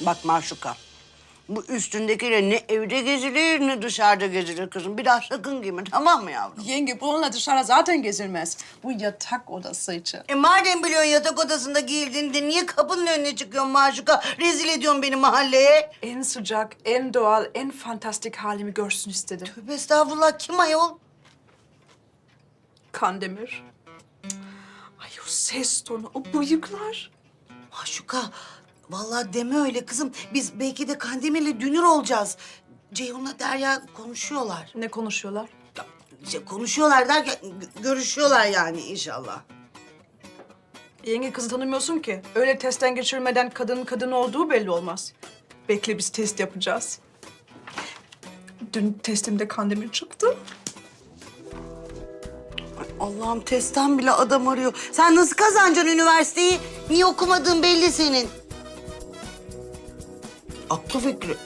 Bak Maşuka. Bu üstündekiyle ne evde gezilir ne dışarıda gezilir kızım. Bir daha sakın giyme tamam mı yavrum? Yenge bununla dışarı zaten gezilmez. Bu yatak odası için. E madem biliyorsun yatak odasında giyildiğinde niye kapının önüne çıkıyorsun Maşuka? Rezil ediyorsun beni mahalleye. En sıcak, en doğal, en fantastik halimi görsün istedim. Tövbe estağfurullah kim ayol? Kandemir. Ay o ses tonu, o bıyıklar. Maşuka vallahi deme öyle kızım. Biz belki de Kandemir'le dünür olacağız. Ceyhun'la Derya konuşuyorlar. Ne konuşuyorlar? İşte konuşuyorlar derken gö- görüşüyorlar yani inşallah. Yenge kızı tanımıyorsun ki. Öyle testten geçirmeden kadının kadın olduğu belli olmaz. Bekle biz test yapacağız. Dün testimde Kandemir çıktı. Ay Allah'ım testten bile adam arıyor. Sen nasıl kazanacaksın üniversiteyi? Niye okumadığın belli senin. Aklı fikri.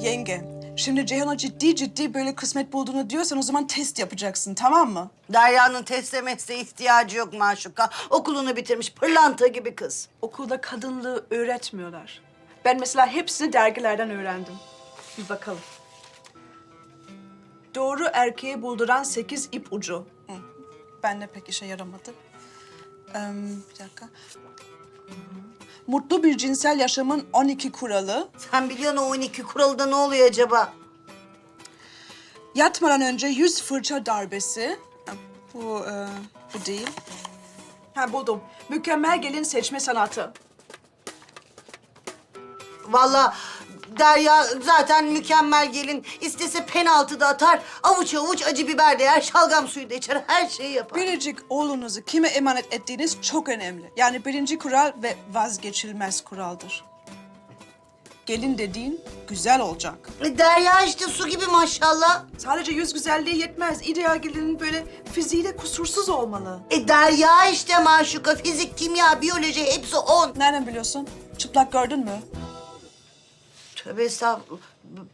Yenge, şimdi Ceyhun'a ciddi ciddi böyle kısmet bulduğunu diyorsan o zaman test yapacaksın tamam mı? Derya'nın teste mesle ihtiyacı yok Maşuka. Okulunu bitirmiş pırlanta gibi kız. Okulda kadınlığı öğretmiyorlar. Ben mesela hepsini dergilerden öğrendim. Bir bakalım. Doğru erkeği bulduran sekiz ip ucu. Hı. Ben de pek işe yaramadı. Ee, bir dakika. Mutlu bir cinsel yaşamın 12 kuralı. Sen biliyorsun o 12 kuralda ne oluyor acaba? Yatmadan önce yüz fırça darbesi. Bu, e, bu değil. Ha buldum. Mükemmel gelin seçme sanatı. Vallahi Derya zaten mükemmel gelin. İstese penaltı da atar, avuç avuç acı biber de yer, şalgam suyu da içer, her şeyi yapar. Biricik oğlunuzu kime emanet ettiğiniz çok önemli. Yani birinci kural ve vazgeçilmez kuraldır. Gelin dediğin güzel olacak. E, Derya işte su gibi maşallah. Sadece yüz güzelliği yetmez. İdeal gelinin böyle fiziği de kusursuz olmalı. E Derya işte maşuka, fizik, kimya, biyoloji hepsi on. Nereden biliyorsun? Çıplak gördün mü? Tövbe estağfurullah.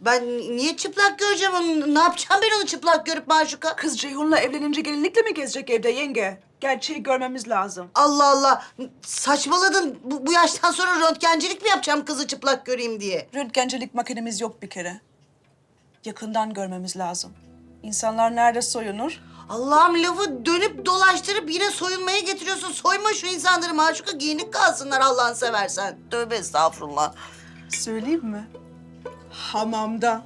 Ben niye çıplak göreceğim onu? Ne yapacağım ben onu çıplak görüp maşuka? Kız Ceyhun'la evlenince gelinlikle mi gezecek evde yenge? Gerçeği görmemiz lazım. Allah Allah. Saçmaladın. Bu, bu yaştan sonra röntgencilik mi yapacağım kızı çıplak göreyim diye? Röntgencilik makinemiz yok bir kere. Yakından görmemiz lazım. İnsanlar nerede soyunur? Allah'ım lafı dönüp dolaştırıp yine soyunmaya getiriyorsun. Soyma şu insanları maşuka giyinik kalsınlar Allah'ını seversen. Tövbe estağfurullah. Söyleyeyim mi? Hamamda.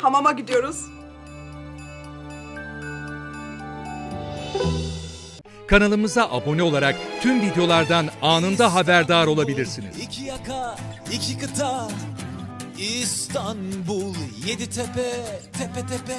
Hamama gidiyoruz. Kanalımıza abone olarak tüm videolardan anında haberdar olabilirsiniz. İki yaka, iki kıta, İstanbul, yedi tepe, tepe tepe.